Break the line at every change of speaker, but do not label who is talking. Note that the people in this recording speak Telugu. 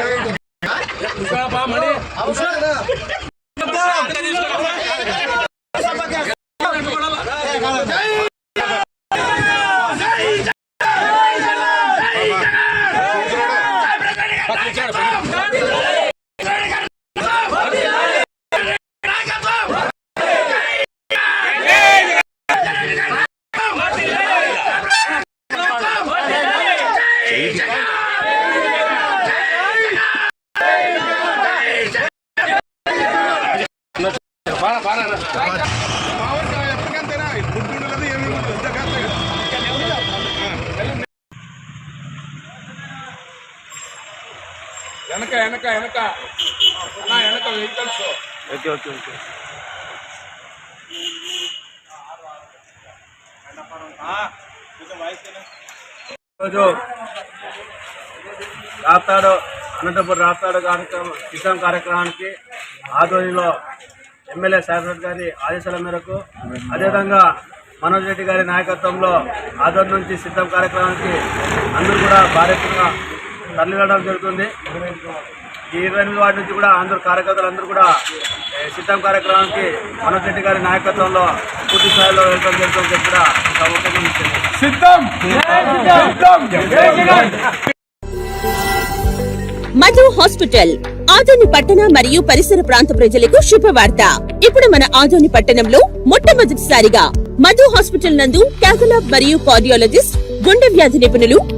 పెట్టేసుకుంటే
వెనక వెనక వెనక. అన్నా వెనక వెహికల్స్
ఓకే ఓకే ఓకే. ఈరోజు రాస్తాడు అనంతపురం రాస్తాడు కార్యక్రమం కిసాన్ కార్యక్రమానికి ఆధ్వర్యంలో ఎమ్మెల్యే శాశ్వత్ గారి ఆదేశాల మేరకు అదేవిధంగా మనోజ్ రెడ్డి గారి నాయకత్వంలో ఆధ్వర్యం నుంచి సిద్ధం కార్యక్రమానికి అందరూ కూడా భారీగా తరలి వెళ్ళడం జరుగుతుంది. ఈ ఇరవై ఎనిమిది వాటి నుంచి కూడా అందరు కార్యకర్తలు అందరూ కూడా సిద్ధం కార్యక్రమానికి మనోజ్ రెడ్డి గారి నాయకత్వంలో పూర్తి స్థాయిలో వెళ్ళడం జరుగుతుందని చెప్పి కూడా
మధు హాస్పిటల్ ఆదోని పట్టణ మరియు పరిసర ప్రాంత ప్రజలకు శుభవార్త. ఇప్పుడు మన ఆదోని పట్టణంలో మొట్టమొదటిసారిగా మధు హాస్పిటల్ నందు క్యాథలాబ్ మరియు కార్డియాలజిస్ట్ గుండె వ్యాధి నిపుణులు